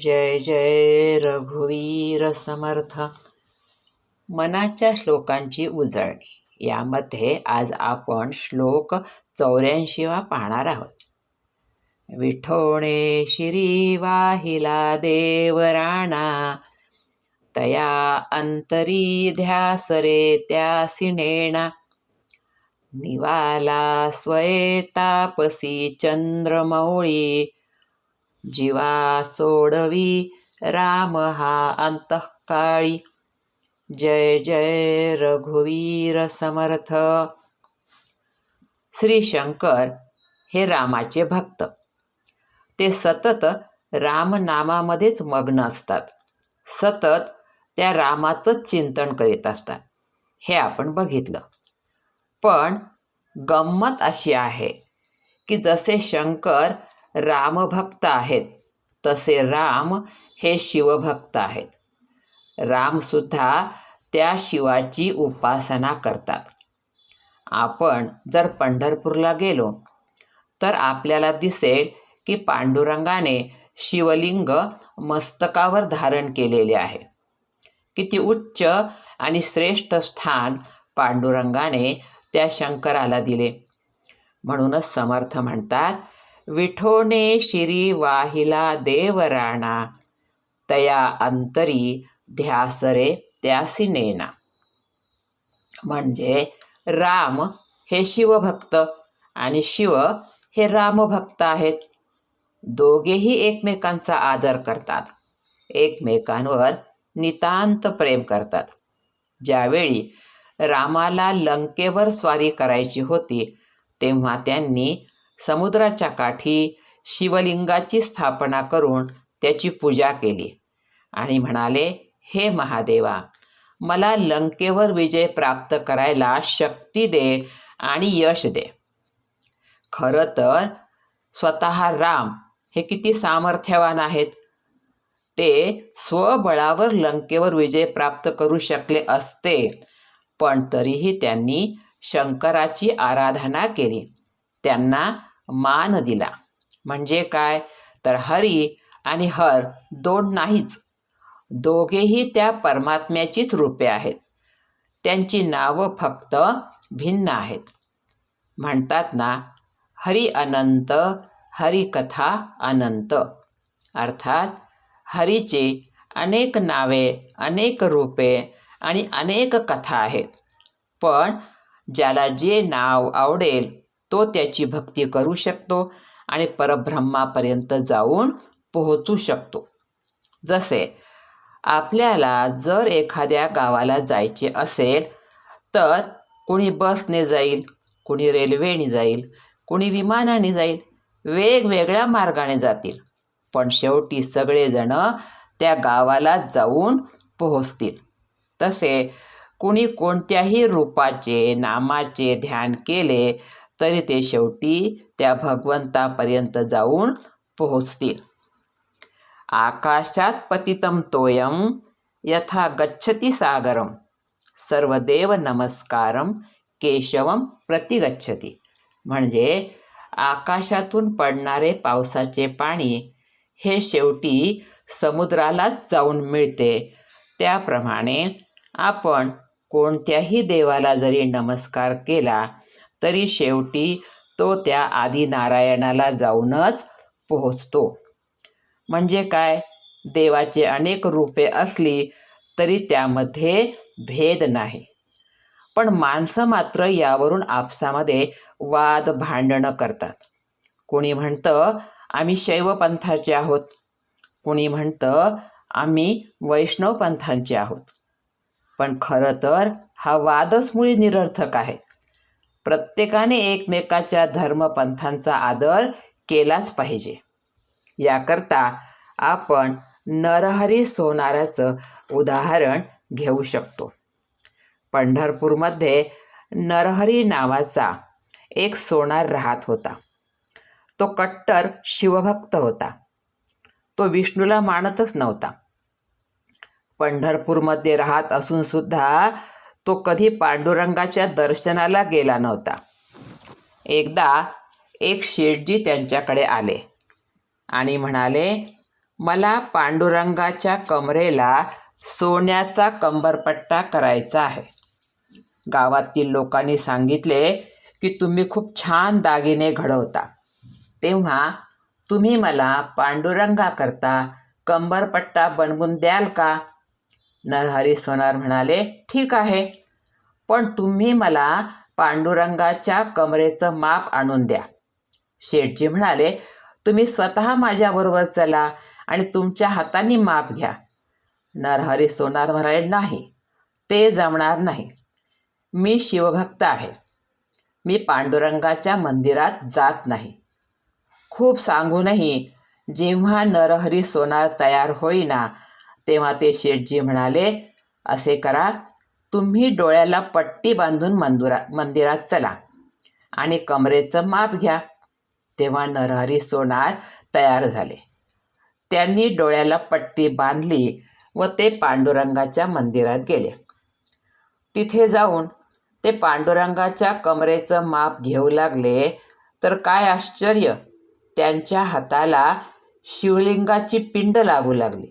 जय जय रघुवीर समर्थ. मनाच्या श्लोकांची उजळणी. यामध्ये आज आपण श्लोक चौऱ्याऐंशीवा पाहणार आहोत. विठोणे शिरी वाहिला देवराणा. तया अंतरी ध्यासरे त्या त्यासी निवाला स्वये तापसी चंद्रमौळी. जीवा सोडवी राम हा अंतःकाळी. जय जय रघुवीर समर्थ. श्री शंकर हे रामाचे भक्त. ते सतत रामनामामध्येच मग्न असतात. सतत त्या रामाचंच चिंतन करीत असतात. हे आपण बघितलं. पण गंमत अशी आहे की जसे शंकर रामभक्त आहेत. तसे राम हे शिवभक्त आहेत. रामसुद्धा त्या शिवाची उपासना करतात. आपण जर पंढरपूरला गेलो तर आपल्याला दिसेल की पांडुरंगाने शिवलिंग मस्तकावर धारण केलेले आहे. किती उच्च आणि श्रेष्ठ स्थान पांडुरंगाने त्या शंकराला दिले. म्हणूनच समर्थ म्हणतात विठोने शिरी वाहिला देवराणा तया अंतरी ध्यासरे त्यासी नेना म्हणजे राम हे शिवभक्त आणि शिव हे रामभक्त आहेत. दोघेही एकमेकांचा आदर करतात. एकमेकांवर नितांत प्रेम करतात. ज्यावेळी रामाला लंकेवर स्वारी करायची होती तेव्हा त्यांनी समुद्राच्या काठी शिवलिंगाची स्थापना करून त्याची पूजा केली. आणि म्हणाले हे महादेवा मला लंकेवर विजय प्राप्त करायला शक्ती दे आणि यश दे. खरं तर स्वतः राम हे किती सामर्थ्यवान आहेत. ते स्वबळावर लंकेवर विजय प्राप्त करू शकले असते पण तरीही त्यांनी शंकराची आराधना केली. त्यांना मान दिला. म्हणजे काय? तर हरी आणि हर दोन नाहीच. दोघेही त्या परमात्म्याचीच रूपे आहेत. त्यांची नावं फक्त भिन्न आहेत. म्हणतात ना हरी अनंत हरिकथा अनंत. अर्थात हरीचे अनेक नावे अनेक रूपे आणि अनेक कथा आहेत. पण ज्याला जे नाव आवडेल तो त्याची भक्ती करू शकतो आणि परब्रह्मापर्यंत जाऊन पोहोचू शकतो. जसे आपल्याला जर एखाद्या गावाला जायचे असेल तर कुणी बसने जाईल कुणी रेल्वेने जाईल कुणी विमानाने जाईल वेगवेगळ्या मार्गाने जातील. पण शेवटी सगळेजण त्या गावाला जाऊन पोहोचतील. तसे कुणी कोणत्याही रूपाचे नामाचे ध्यान केले तरी ते शेवटी त्या भगवंतापर्यंत जाऊन पोहोचतील. आकाशात पतितम तोयम यथा गच्छती सागरम. सर्वदेव नमस्कारम केशवम प्रतिगच्छती. म्हणजे आकाशातून पडणारे पावसाचे पाणी हे शेवटी समुद्रालाच जाऊन मिळते. त्याप्रमाणे आपण कोणत्याही देवाला जरी नमस्कार केला तरी शेवटी तो त्या आदिनारायणाला जाऊनच पोहोचतो. म्हणजे काय? देवाचे अनेक रूपे असली तरी त्यामध्ये भेद नाही. पण माणसं मात्र यावरून आपसामध्ये वाद भांडणं करतात. कोणी म्हणतं आम्ही शैव पंथाचे आहोत. कोणी म्हणतं आम्ही वैष्णव पंथांचे आहोत. पण खरं तर हा वादच मुळी निरर्थक आहे. प्रत्येकाने एकमेकाच्या धर्मपंथांचा आदर केलाच पाहिजे. याकरता आपण नरहरी सोनाराचं उदाहरण घेऊ शकतो. पंढरपूरमध्ये नरहरी नावाचा एक सोनार राहत होता. तो कट्टर शिवभक्त होता. तो विष्णूला मानतच नव्हता. पंढरपूरमध्ये राहत असून सुद्धा तो कधी पांडुरंगाच्या दर्शनाला गेला नव्हता. एकदा एक शेठजी त्यांच्याकडे आले आणि म्हणाले मला पांडुरंगाच्या कमरेला सोन्याचा कंबरपट्टा करायचा आहे. गावातील लोकांनी सांगितले की तुम्ही खूप छान दागिने घडवता. तेव्हा तुम्ही मला पांडुरंगाकरता कंबरपट्टा बनवून द्याल का? नरहरी सोनार म्हणाले ठीक आहे पण तुम्ही मला पांडुरंगाच्या कमरेचं माप आणून द्या. शेठजी म्हणाले तुम्ही स्वतः माझ्याबरोबर चला आणि तुमच्या हाताने माप घ्या. नरहरी सोनार म्हणाले नाही ते जमणार नाही. मी शिवभक्त आहे. मी पांडुरंगाच्या मंदिरात जात नाही. खूप सांगूनही जेव्हा नरहरी सोनार तयार होईना तेव्हा ते शेठजी म्हणाले असे करा तुम्ही डोळ्याला पट्टी बांधून मंदुरा मंदिरात चला आणि कमरेचं माप घ्या. तेव्हा नरहरी सोनार तयार झाले. त्यांनी डोळ्याला पट्टी बांधली व ते पांडुरंगाच्या मंदिरात गेले. तिथे जाऊन ते पांडुरंगाच्या कमरेचं माप घेऊ लागले तर काय आश्चर्य! त्यांच्या हाताला शिवलिंगाची पिंड लागू लागली.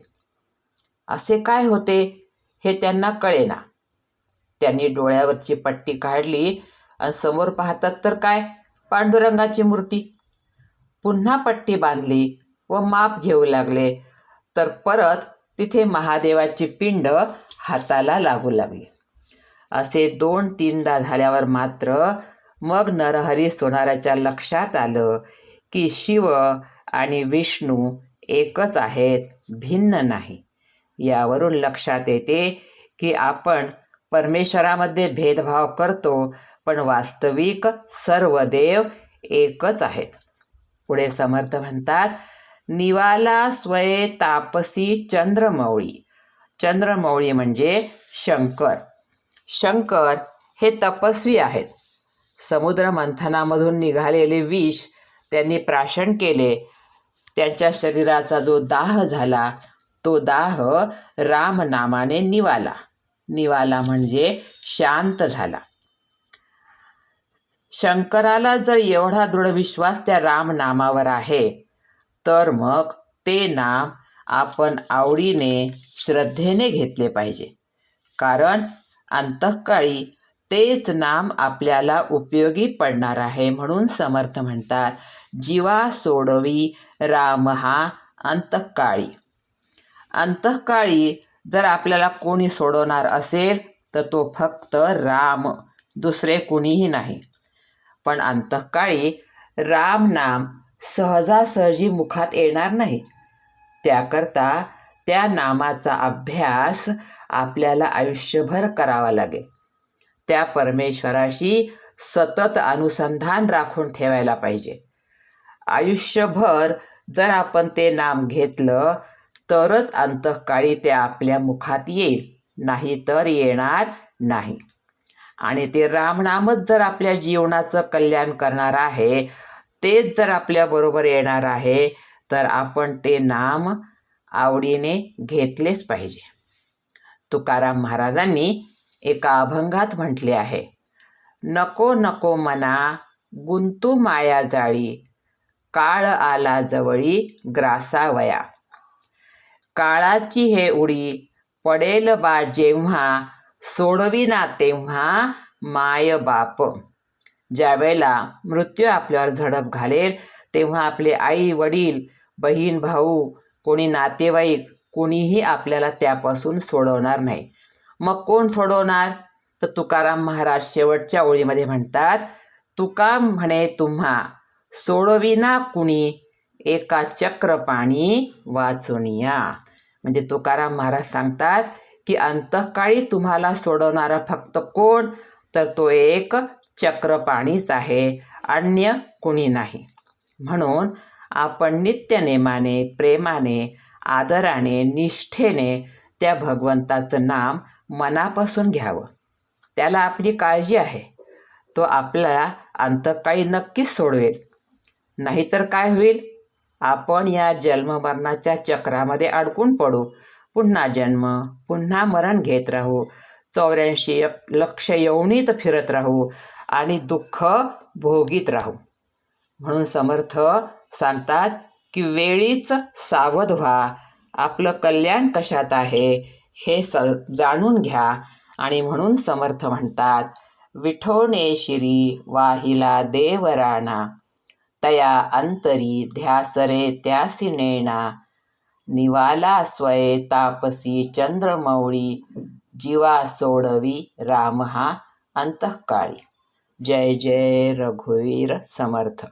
असे काय होते हे त्यांना कळेना. त्यांनी डोळ्यावरची पट्टी काढली आणि समोर पाहतात तर काय? पांडुरंगाची मूर्ती. पुन्हा पट्टी बांधली व माप घेऊ लागले. तर परत तिथे महादेवाची पिंड हाताला लागू लागली. असे दोन तीनदा झाल्यावर मात्र मग नरहरी सोनाराच्या लक्षात आलं की शिव आणि विष्णू एकच आहेत भिन्न नाही. यावरून लक्षात येते की आपण परमेश्वरामध्ये भेदभाव करतो पण वास्तविक सर्व देव एकच आहेत. पुढे समर्थ म्हणतात निवाला स्वये तापसी चंद्रमौळी. चंद्रमौळी म्हणजे शंकर. शंकर हे तपस्वी आहेत. समुद्र मंथनामधून निघालेले विष त्यांनी प्राशन केले. त्यांच्या शरीराचा जो दाह झाला तो दाह रामनामाने निवाला. निवाला म्हणजे शांत झाला. शंकराला जर एवढा दृढ विश्वास त्या रामनामावर आहे तर मग ते नाम आपण आवडीने श्रद्धेने घेतले पाहिजे. कारण अंतःकाळी तेच नाम आपल्याला उपयोगी पडणार आहे म्हणून समर्थ म्हणतात जीवा सोडवी राम हा अंतःकाळी. अंतःकाळी जर आपल्याला कोणी सोडवणार असेल तर तो फक्त राम. दुसरे कुणीही नाही. पण अंतःकाळी राम नाम सहजासहजी मुखात येणार नाही. त्याकरता त्या नामाचा अभ्यास आपल्याला आयुष्यभर करावा लागेल. त्या परमेश्वराशी सतत अनुसंधान राखून ठेवायला पाहिजे. आयुष्यभर जर आपण ते नाम घेतलं तरच अंतःकाळी ते आपल्या मुखात येईल नाही तर येणार नाही. आणि ते रामनामच जर आपल्या जीवनाचं कल्याण करणार आहे तेच जर आपल्याबरोबर येणार आहे तर आपण ते नाम आवडीने घेतलेच पाहिजे. तुकाराम महाराजांनी एका अभंगात म्हटले आहे नको नको मना गुंतू माया जाळी काळ आला जवळी ग्रासावया. काळाची हे उडी पडेल बा जेव्हा सोडविना तेव्हा माय बाप. ज्यावेळेला मृत्यू आपल्यावर झडप घालेल तेव्हा आपले आई वडील बहीण भाऊ कोणी नातेवाईक कोणीही आपल्याला त्यापासून सोडवणार नाही. मग कोण सोडवणार? तर तुकाराम महाराज शेवटच्या ओळीमध्ये म्हणतात तुका म्हणे तुम्हा सोडविना कुणी एका चक्रपाणी या. म्हणजे तुकाराम महाराज सांगतात की अंतःकाळी तुम्हाला सोडवणारा फक्त कोण? तर तो एक चक्रपाणीच आहे अन्य कुणी नाही. म्हणून आपण नित्यनेमाने प्रेमाने आदराने निष्ठेने त्या भगवंताचं नाम मनापासून घ्यावं. त्याला आपली काळजी आहे. तो आपला अंतकाळी नक्कीच सोडवेल. नाहीतर काय होईल? आपण या जन्ममरणाच्या चक्रामध्ये अडकून पडू. पुन्हा जन्म पुन्हा मरण घेत राहू. चौऱ्याऐंशी लक्ष यवणीत फिरत राहू आणि दुःख भोगीत राहू. म्हणून समर्थ सांगतात की वेळीच सावध व्हा. आपलं कल्याण कशात आहे हे स जाणून घ्या. आणि म्हणून समर्थ म्हणतात विठोने शिरी वाहिला देवराणा तया अंतरी ध्यासरे त्यासी नेणा निवाला स्वये तापसी चंद्रमौळी। जीवा सोडवी राम हा अंतःकाळी। जय जय रघुवीर समर्थ।